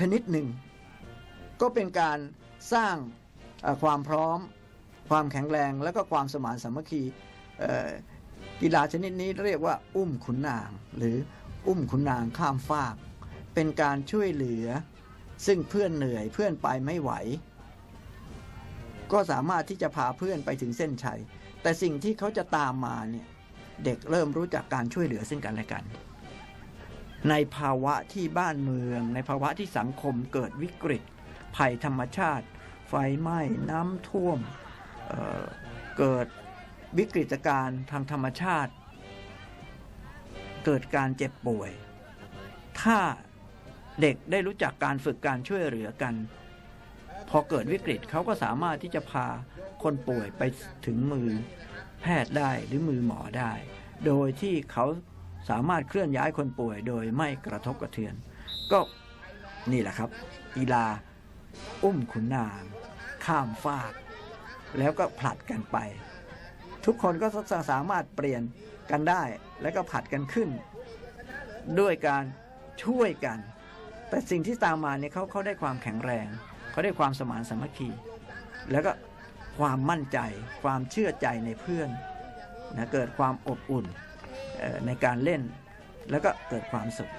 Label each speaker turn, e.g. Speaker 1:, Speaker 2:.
Speaker 1: ชนิดหนึ่ง ก็เป็นการสร้างความพร้อม ความแข็งแรง และก็ความสมานสามัคคีกีฬาชนิดนี้เรียกว่าอุ้มขุนนาง หรืออุ้มขุนนางข้ามฟาก เป็นการช่วยเหลือ ซึ่งเพื่อนเหนื่อยเพื่อนไปไม่ไหว ก็สามารถที่จะพาเพื่อนไปถึงเส้นชัย แต่สิ่งที่เขาจะตามมาเนี่ยเด็กเริ่มรู้จักการช่วยเหลือซึ่งกันและกัน ในภาวะที่บ้านเมือง ในภาวะที่สังคมเกิดวิกฤต ภัยธรรมชาติ ไฟไหม้น้ำท่วมเเกิดวิกฤตการณ์ทางธรรมชาติ เกิดการเจ็บป่วย ถ้าเด็กได้รู้จักการฝึกการช่วยเหลือกัน พอเกิดวิกฤตเขาก็สามารถที่จะพาคนป่วยไปถึงมือแพทย์ได้หรือมือหมอได้ โดยที่เขา สามารถเคลื่อนย้ายคนป่วยโดยไม่กระทบกระเทือน ก็นี่แหละครับ กีฬาอุ้มขุนนาง ข้ามฟากแล้วก็ผลัดกันไป ทุกคนก็สามารถเปลี่ยนกันได้แล้วก็ผลัดกันขึ้น ด้วยการช่วยกัน แต่สิ่งที่ตามมาเนี่ยเขาเขาได้ความแข็งแรงเขาได้ความสมานสามัคคี แล้วก็ความมั่นใจ ความเชื่อใจในเพื่อนนะเกิดความอบอุ่น ในการเล่น แล้วก็เกิดความสุข